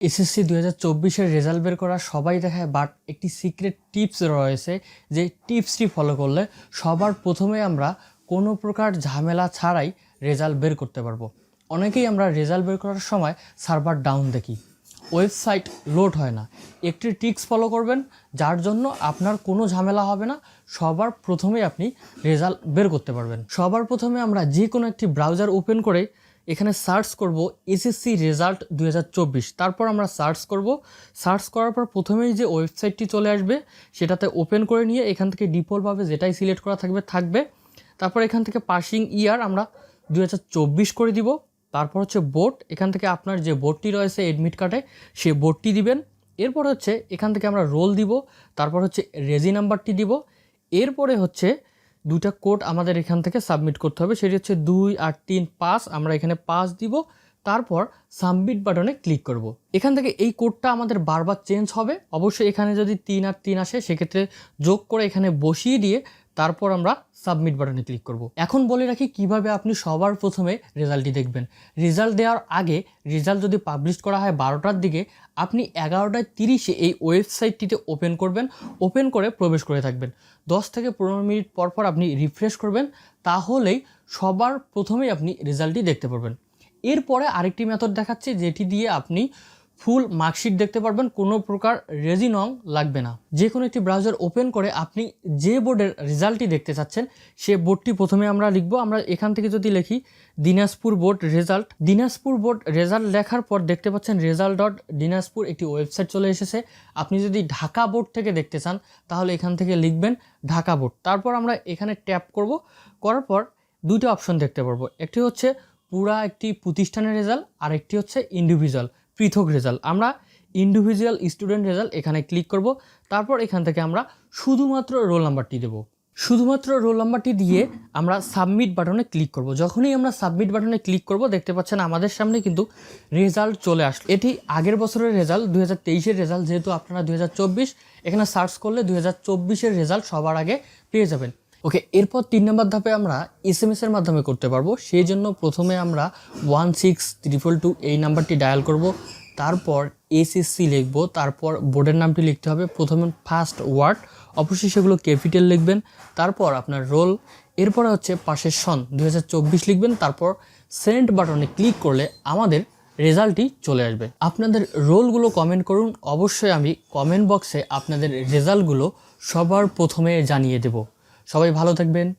SSC দু হাজার চব্বিশের রেজাল্ট বের করা সবাই দেখায় বাট একটি সিক্রেট টিপস রয়েছে যে টিপসটি ফলো করলে সবার প্রথমে আমরা কোনো প্রকার ঝামেলা ছাড়াই রেজাল্ট বের করতে পারব। অনেকেই আমরা রেজাল্ট বের করার সময় সার্ভার ডাউন দেখি ওয়েবসাইট লোড হয় না। একটি ট্রিক্স ফলো করবেন, যার জন্য আপনার কোনো ঝামেলা হবে না, সবার প্রথমে আপনি রেজাল্ট বের করতে পারবেন। সবার প্রথমে আমরা যে কোনো একটি ব্রাউজার ওপেন করে এখানে সার্চ করব এসএসসি রেজাল্ট দুই হাজার চব্বিশ। তারপর আমরা সার্চ করব। সার্চ করার পর প্রথমেই যে ওয়েবসাইটটি চলে আসবে, সেটাতে ওপেন করে নিয়ে এখান থেকে ডিফল্টভাবে যেটাই সিলেক্ট করা থাকবে থাকবে। তারপর এখান থেকে পাসিং ইয়ার আমরা দু হাজার চব্বিশ করে দিব। তারপর হচ্ছে বোর্ড। এখান থেকে আপনার যে বোর্ডটি রয়েছে এডমিট কার্ডে, সে বোর্ডটি দিবেন। এরপর হচ্ছে এখান থেকে আমরা রোল দিব। তারপর হচ্ছে রেজি নাম্বারটি দিব। এরপরে হচ্ছে দুইটা কোড আমাদের এখান থেকে সাবমিট করতে হবে। সেটি হচ্ছে দুই আর তিন পাঁচ, আমরা এখানে পাস দিব। তারপর সাবমিট বাটনে ক্লিক করব। এখান থেকে এই কোডটা আমাদের বারবার চেঞ্জ হবে। অবশ্যই এখানে যদি তিন আর তিন আসে, সেক্ষেত্রে যোগ করে এখানে বসিয়ে দিয়ে তারপর আমরা সাবমিট বাটনে ক্লিক করব। এখন বলে রাখি কীভাবে আপনি সবার প্রথমে রেজাল্টটি দেখবেন। রেজাল্ট দেওয়ার আগে রেজাল্ট যদি পাবলিশ করা হয় বারোটার দিকে, আপনি এগারোটায় তিরিশে এই ওয়েবসাইটটিতে ওপেন করবেন ওপেন করে প্রবেশ করে থাকবেন। দশ থেকে পনেরো মিনিট পর পর আপনি রিফ্রেশ করবেন, তাহলেই সবার প্রথমেই আপনি রেজাল্টটি দেখতে পারবেন। এরপরে আরেকটি মেথড দেখাচ্ছে, যেটি দিয়ে আপনি ফুল মার্কশিট দেখতে পারবেন, কোনো প্রকার রেজিনং লাগবে না। যে কোনো একটি ব্রাউজার ওপেন করে আপনি যে বোর্ডের রেজাল্টটি দেখতে চাচ্ছেন, সে বোর্ডটি প্রথমে আমরা লিখব। আমরা এখান থেকে যদি লিখি, Dinajpur board result. Dinajpur board result লেখার পর দেখতে পাচ্ছেন রেজাল্ট ডট দিনাজপুর একটি ওয়েবসাইট চলে এসেছে। আপনি যদি ঢাকা বোর্ড থেকে দেখতে চান, তাহলে এখান থেকে লিখবেন ঢাকা বোর্ড। তারপর আমরা এখানে ট্যাপ করব। করার পর দুইটা অপশন দেখতে পারব। একটি হচ্ছে পুরা একটি প্রতিষ্ঠানের রেজাল্ট আর একটি হচ্ছে ইন্ডিভিজুয়াল পৃথক রেজাল্ট। আমরা ইন্ডিভিজুয়াল স্টুডেন্ট রেজাল্ট এখানে ক্লিক করব। তারপর এখান থেকে আমরা শুধুমাত্র রোল নাম্বারটি দেব। শুধুমাত্র রোল নাম্বারটি দিয়ে আমরা সাবমিট বাটনে ক্লিক করব। যখনই আমরা সাবমিট বাটনে ক্লিক করব, দেখতে পাচ্ছেন আমাদের সামনে কিন্তু রেজাল্ট চলে আসলো। এটি আগের বছরের রেজাল্ট দু হাজার রেজাল্ট যেহেতু আপনারা দু হাজার চব্বিশ, এখানে সার্চ করলে দু হাজার রেজাল্ট সবার আগে পেয়ে যাবেন। ওকে, এরপর তিন নম্বর ধাপে আমরা এস এম এর মাধ্যমে করতে পারব। সেই জন্য প্রথমে আমরা ওয়ান সিক্স ট্রিপল টু এই নাম্বারটি ডায়াল করব। তারপর এসএসসি লিখব, তারপর বোর্ডের নামটি লিখতে হবে, প্রথমে ফার্স্ট ওয়ার্ড অবশ্যই সেগুলো ক্যাপিটাল লিখবেন, তারপর আপনার রোল এরপরে হচ্ছে পাশের সন দু হাজার চব্বিশ লিখবেন, তারপর সেন্ড বাটনে ক্লিক করলে আমাদের রেজাল্টটি চলে আসবে। আপনাদের রোলগুলো কমেন্ট করুন, অবশ্যই আমি কমেন্ট বক্সে আপনাদের রেজাল্টগুলো সবার প্রথমে জানিয়ে দেব। সবাই ভালো থাকবেন।